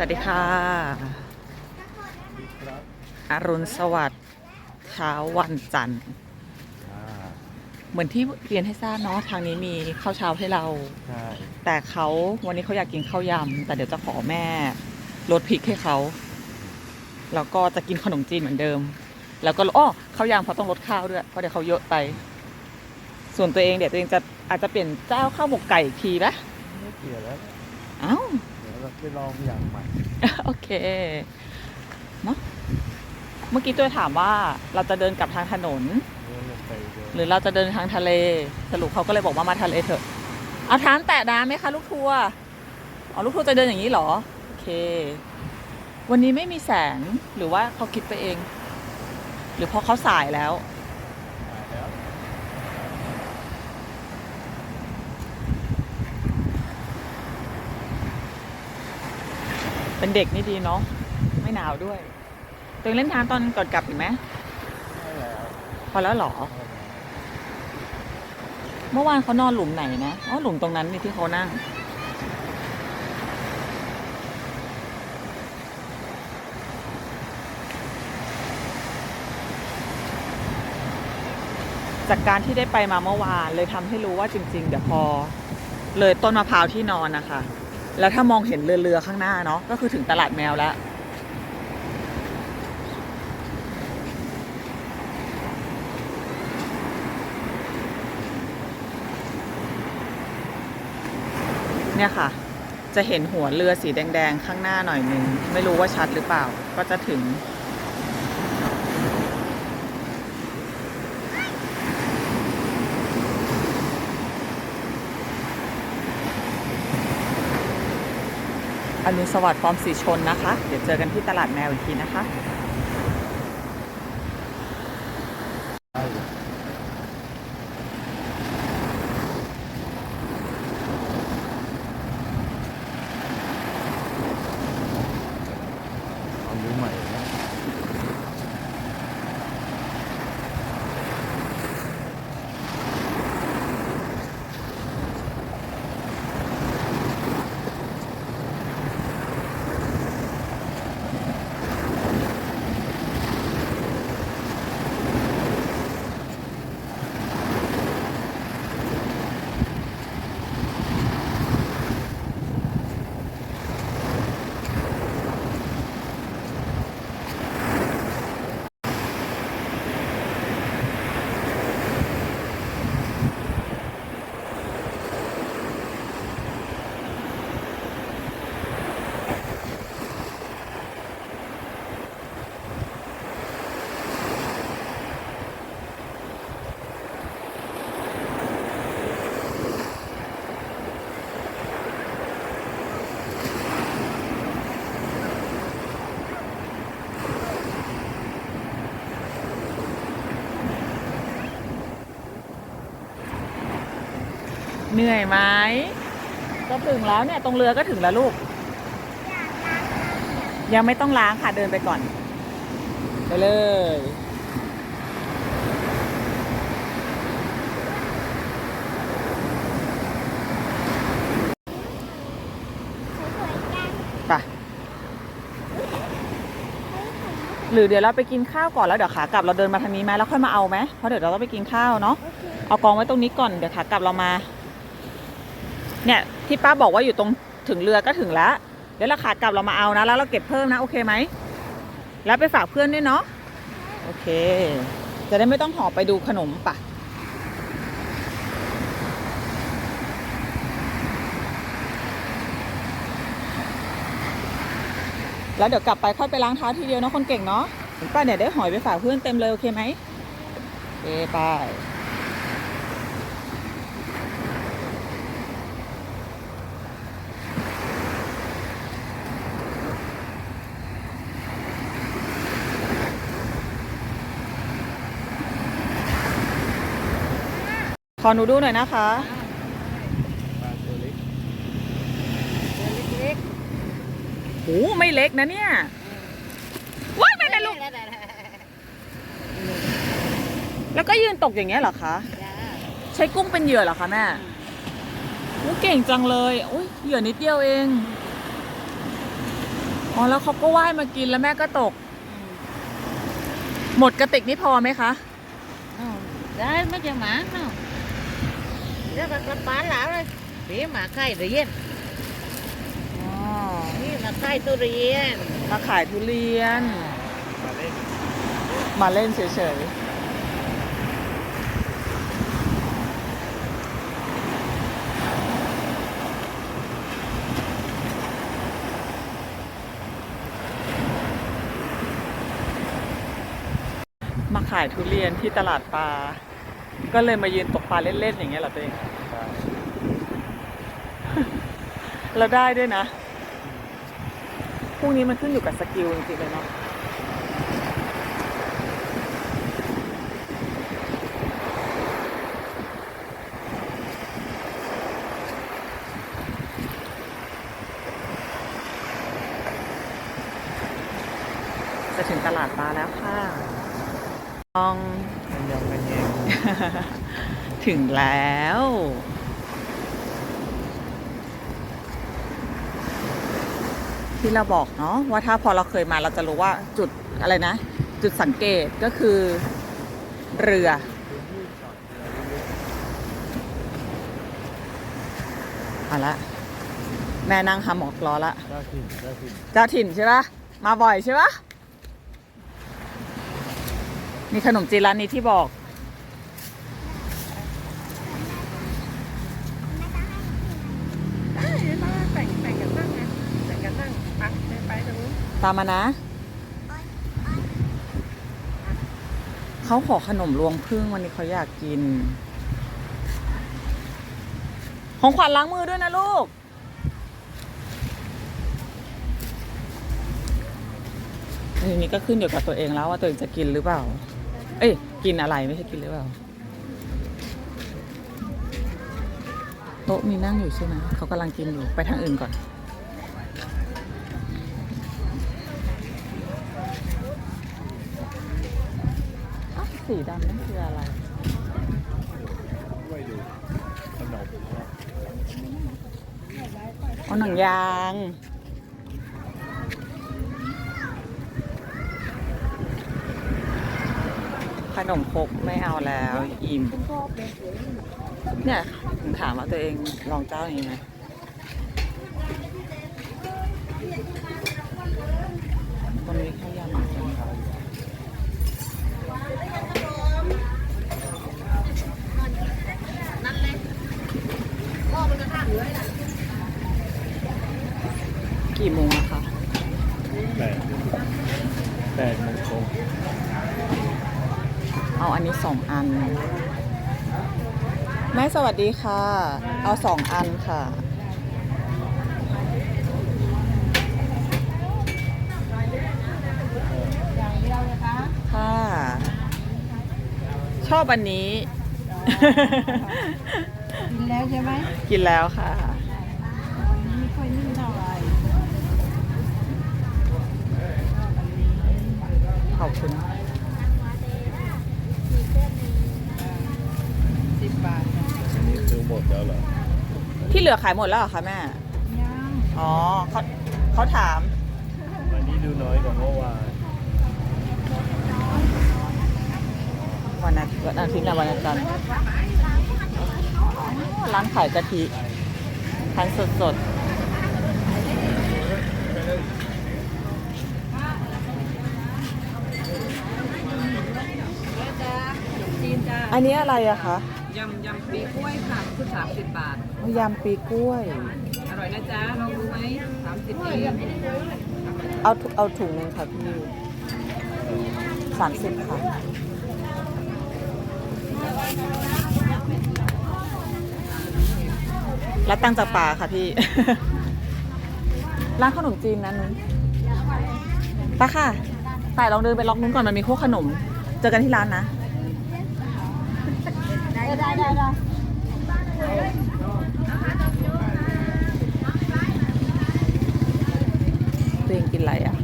สวัสดีค่ะ อรุณสวัสดิ์เช้าวันจันทร์อ่าเหมือนที่เรียนให้ทราบเนาะทางนี้มีข้าวเช้าให้เรา ใช่แต่เขาวันนี้เขาอยากกินข้าวยำแต่เดี๋ยวจะขอแม่ลดพริกให้เขา แล้วก็จะกินขนมจีนเหมือนเดิม แล้วก็อ้อข้าวยำเขาต้องลดข้าวด้วยเพราะเดี๋ยวเขาเยอะไป ส่วนตัวเองเดี๋ยวตัวเองจะอาจจะเปลี่ยนเจ้าข้าวหมกไก่อีกทีนะไม่เปลี่ยนแล้ว เอ้า เดี๋ยวเราไปลองอย่างใหม่ โอเค เนอะเมื่อกี้ตัวถามว่าเราจะเดินกลับทางถนนเดินลงไปเดินหรือเราจะเดินทางทะเล สรุปเขาก็เลยบอกว่ามาทะเลเถอะ เอาทานแตะน้ำไหมคะลูกทัวร์อ๋อลูกทัวร์จะเดินอย่างนี้เหรอ โอเค วันนี้ไม่มีแสงหรือว่าเขาคิดไปเอง หรือเพราะเขาสายแล้ว มาแล้ว เป็นเด็กนี่ดีเนาะไม่หนาวด้วย ตัวเองเล่นน้ำตอนก่อนกลับอีกไหมใช่แล้วพอแล้วหรอ เมื่อวานเขานอนหลุมไหนนะอ๋อหลุมตรงนั้นนี่ที่เขานั่ง จากการที่ได้ไปมาเมื่อวานเลยทำให้รู้ว่าจริง ๆ เดี๋ยวพอ เลยต้นมะพร้าวที่นอนนะคะ แล้วถ้ามองเห็นเรือเรือข้างหน้าเนาะก็คือถึงตลาดแมวแล้วเนี่ยค่ะ จะเห็นหัวเรือสีแดง ๆ ข้างหน้าหน่อยหนึ่งไม่รู้ว่าชัดหรือเปล่า ก็จะถึง อนุสวัสดิ์ฟอร์มสีชนนะคะ เดี๋ยวเจอกันที่ตลาดแมวอีกทีนะคะ เหนื่อยไหมก็ถึงแล้วเนี่ยตรงเรือก็ถึงแล้วลูก ยังไม่ต้องล้างค่ะเดินไปก่อน ไปเลย ไป หรือเดี๋ยวเราไปกินข้าวก่อนแล้วเดี๋ยวขากลับเราเดินมาทางนี้ไหมแล้วค่อยมาเอาไหมเพราะเดี๋ยวเราต้องไปกินข้าวเนาะ เอากองไว้ตรงนี้ก่อนเดี๋ยวขากลับเรามา เนี่ยที่ป้าบอกว่าอยู่ตรงถึงเรือก็ถึงแล้วเดี๋ยวเราขากลับเรามาเอานะ แล้วเราเก็บเพิ่มนะ โอเคไหม แล้วไปฝากเพื่อนด้วยเนาะโอเค จะได้ไม่ต้องหอบไปดูขนมปะแล้วเดี๋ยวกลับไปค่อยไปล้างเท้าทีเดียวนะคนเก่งเนาะป้าเนี่ยได้หอยไปฝากเพื่อนเต็มเลย โอเคไหมโอเคไป ขอหนูดูหน่อยนะคะปลาตัวเล็กเล็กโอ้ไม่เล็กนะเนี่ยว้ายไม่เลยลูก แล้วก็ยืนตกอย่างเงี้ยเหรอคะจ้าใช้กุ้งเป็นเหยื่อเหรอคะแม่โอ้เก่งจังเลยอุ้ยเหยื่อนิดเดียวเอง อ๋อแล้วเขาก็ว่ายมากินแล้วแม่ก็ตก หมดกระติกนี่พอไหมคะ Ờ, đấy mấy chừng mã nó rất là các bán lão đây để mà khai riêng อ๋อนี่มา khai tu riêng มาขายทุเรียน มาเล่นมาเล่นเฉยๆ มาขายทุเรียนที่ตลาดปลา ก็เลยมายืนตกปลาเล่นๆอย่างเงี้ยเหรอตัวเองได้เราได้ด้วยนะพวกนี้มันขึ้นอยู่กับสกิลจริงๆเลยเนาะจะถึงตลาดปลาแล้วค่ะลอง มันยังมันแยง ถึงแล้ว ที่เราบอกเนาะว่าถ้าพอเราเคยมาเราจะรู้ว่าจุดอะไรนะ จุดสังเกตก็คือเรือ เอาละ แม่นั่งหาหมอกรอละ เจ้าถิ่นเจ้าถิ่นเจ้าถิ่นใช่ปะมาบ่อยใช่ปะมีขนมจีนร้านนี้ที่บอก แต่งแต่งกันตั้งนะแต่งกันตั้งไปไป ตามมานะ เขาขอขนมรวงพึ่งวันนี้เขาอยากกิน ของขวัญล้างมือด้วยนะลูก ทีนี้ก็ขึ้นอยู่กับตัวเองแล้วว่าตัวเองจะกินหรือเปล่า เอ้ย กินอะไรไม่ใช่กินหรือเปล่า โต๊ะมีนั่งอยู่ใช่ไหมเขากำลังกินอยู่ ไปทางอื่นก่อน สีดำนั่นคืออะไรช่วยดูขนมเอาหนังยางขนมครกไม่เอาแล้ว อิ่ม เนี่ย ถามว่าตัวเองลองเจ้านี้ไหมตรงนี้เขายำเหมือนกันกี่โมงอะคะ แปดแปดโมงตรง เอาอันนี้สองอัน แม่สวัส ดีค่ะ เอาสองอันค่ะอย่างเดียวนะคะค่ะ ชอบอันนี้ กินแล้วใช่ไหมกินแล้วค่ะ ไม่ค่อยนิ่มเท่าไหร่ขอบคุณ สิบบาท อันนี้คือหมดแล้วเหรอที่เหลือขายหมดแล้วเหรอคะแม่ ยังอ๋อเขาเขาถามอันนี้ดูน้อยกว่าเมื่อวานวันอาทิตย์วันอาทิตย์นะวันจันทร์อ๋อร้านขายกะทิทานสดสดจีนจ้าๆอันนี้อะไรอะคะ ยำยำปีกล้วยค่ะคือสามสิบบาท ยำปีกล้วย อร่อยนะจ๊ะลองดูไหมสามสิบเองเอาถุเอาถุงหนึงค่ะพี่สามสิบค่ะ แล้วตังค์จากป่าค่ะพี่ ร้านขนมจีนนะนุ้นไปค่ะ แต่ลองเดินไปล็อกนู้นก่อนมันมีพวกขนม เจอกันที่ร้านนะ ได้ได้ได้ได้ ตัวเองกินอะไรอะ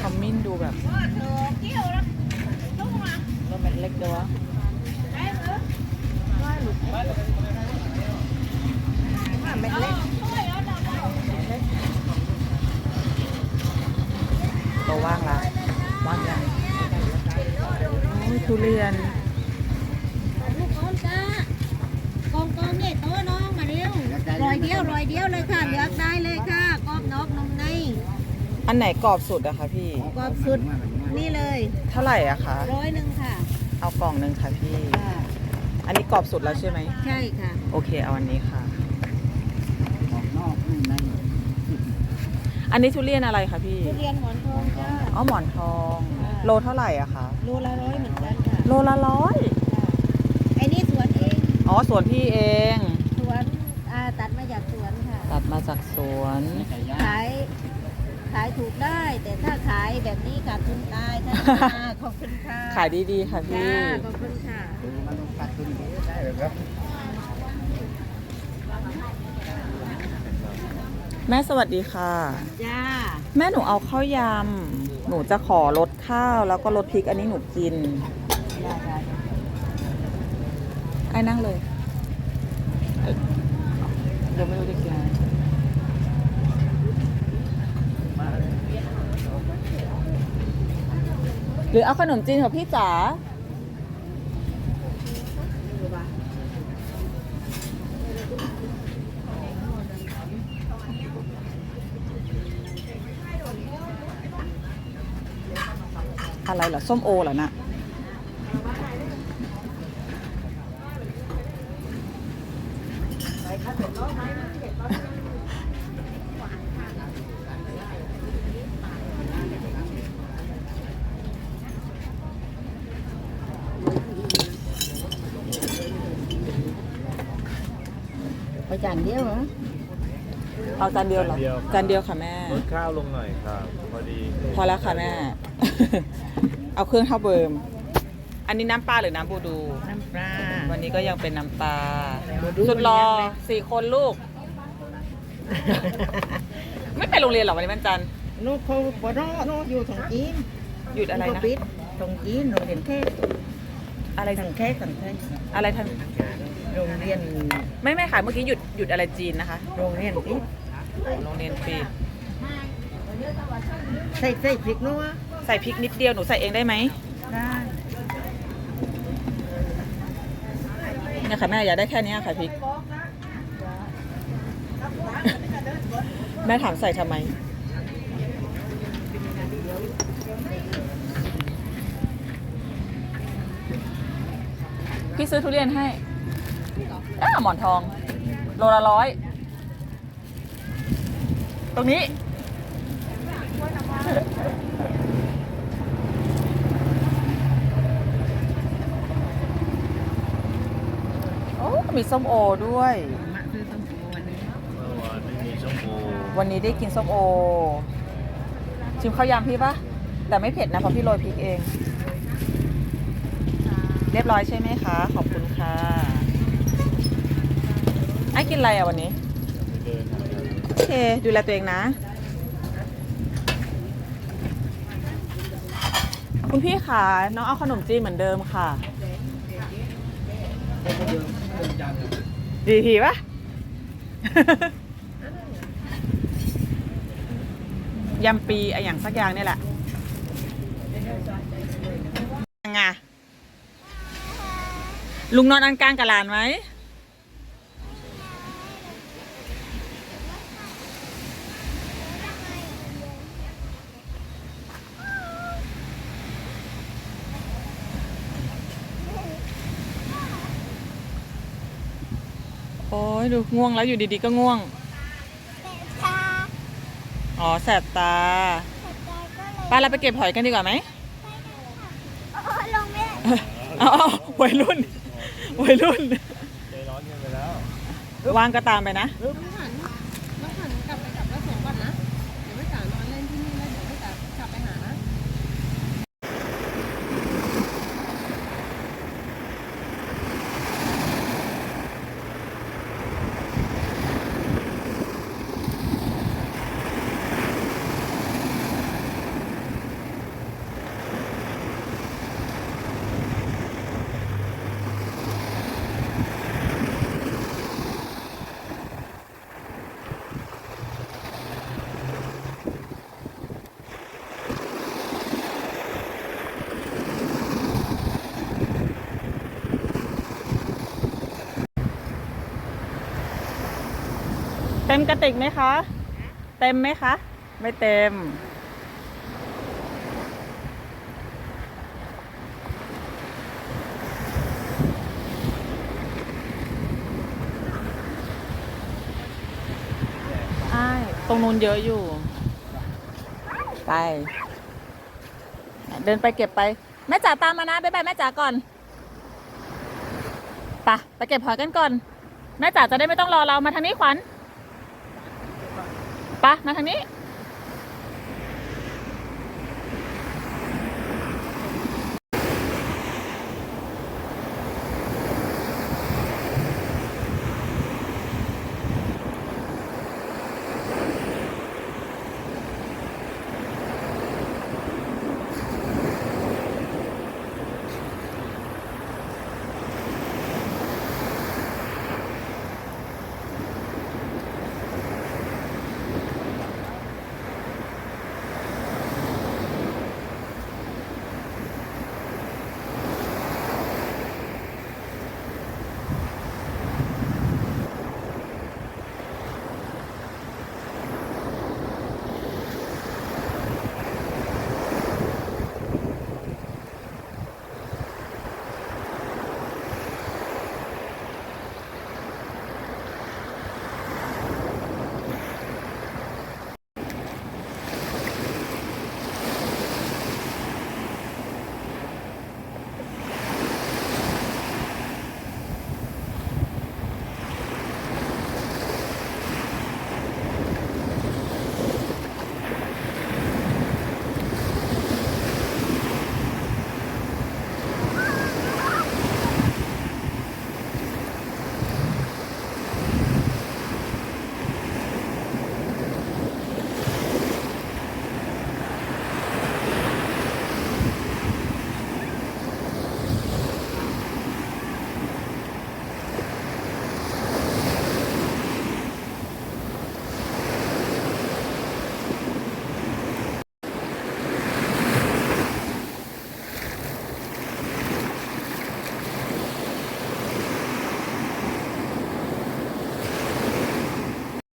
ขมิ้นดูแบบรสมันเล็กเดียวอะ เดียวรอยเดียวเลยค่ะเลือกได้เลยค่ะกรอบนอกนมใน อันไหน กรอบสุดอะคะพี่ กรอบสุดนี่เลยเท่าไหร่อะคะร้อยหนึ่งค่ะ เอากล่องหนึ่งค่ะพี่ค่ะอันนี้กรอบสุดแล้วใช่ไหม ใช่ค่ะ โอเคเอาอันนี้ค่ะออกนอกนุ่มในอันนี้ทุเรียนอะไรคะพี่ ทุเรียนหมอนทองจ้าอ๋อหมอนทอง โลเท่าไหร่อะคะ โลละร้อยเหมือนกันค่ะ โลละร้อยค่ะไอ้นี่สวนเอง อ๋อสวนพี่เอง สวนอ่าตัดมาจากสวนค่ะ ตัดมาจากสวนไก่ย่างขาย ขายถูกได้ แต่ถ้าขายแบบนี้ขาดทุนตายท่านค่ะขอบคุณค่ะขายดีๆ ค่ะจ้าพี่ขอบคุณค่ะดูมันต้องตัดทุนดีได้เหรอครับ แม่สวัสดีค่ะ จ้า แม่หนูเอาข้าวยำ หนูจะขอลดข้าวแล้วก็ลดพริกอันนี้หนูกินได้ได้ไอ้นั่งเลยเอ้ยเดี๋ยวไม่รู้จะกินอะไร หรือเอาขนมจีนของพี่จ๋าอะไรเหรอ ส้มโอเหรอนะไปจานเดียวเหรอเอาจานเดียวเหรอจานเดียวค่ะแม่ ลดข้าวลงหน่อยครับพอดีพอแล้วค่ะแม่ เอาเครื่องเท่าเบิมอันนี้น้ำปลาหรือน้ำบูดู น้ำปลา วันนี้ก็ยังเป็นน้ำปลาบูดูสุดรอยังไงสี่คนลูก ไม่ไปโรงเรียนเหรอวันนี้วันจันทร์ลูกเขาบ่รอดลูกอยู่ถงจีนหยุดอะไรเขานะ ปิดถงจีนโรงเรียนแค่อะไรสังแค่สังแค่อะไรทัน โรงเรียนไม่ไม่ค่ะเมื่อกี้หยุดหยุดอะไรจีนนะคะ โรงเรียนปิดโรงเรียนปิดใส่ใส่พริกนัวใส่พริกนิดเดียวหนูใส่เองได้ไหมได้เนี่ยค่ะแม่อยากได้แค่เนี้ยค่ะพริก แม่ถามใส่ทำไมพี่ซื้อทุเรียนให้ อ้าหมอนทอง โลละร้อย ตรงนี้ โอ้ มีส้มโอด้วยมาซื้อต้มโอวันนี้เมื่อวานไม่มีส้มโอวันนี้ได้กินส้มโอ ชิมข้าวยำพี่ปะแต่ไม่เผ็ดนะเพราะพี่โรยพริกเอง เรียบร้อยใช่ไหมคะ ขอบคุณค่ะไอ้กินอะไรอะวันนี้เดินหากันโอเค ดูแลตัวเองนะ คุณพี่ค่ะ น้องเอาขนมจีนเหมือนเดิมค่ะ ดีทีปะ ยำปีอะอย่างสักอย่างเนี่ยแหละยังไงลุงนอนอันกลางกับหลานไหม โอ้ ยดูง่วงแล้วอยู่ดีๆก็ง่วงอ๋อแสบตาไปเราไปเก็บหอยกันดีกว่าไหมเอาเอาวัยรุ่นวัยรุ่นใจร้อนกันไปแล้วว่างก็ตามไปนะ เต็มกระติกไหมคะ เต็มไหมคะ ไม่เต็มใช่ตรงนู้นเยอะอยู่ ไป เดินไปเก็บไป แม่จ๋าตามมานะบ๊ายบายแม่จ๋าก่อนไปไปเก็บหอยกันก่อน แม่จ๋าจะได้ไม่ต้องรอเรามาทางนี้ขวัญ ไปมาทางนี้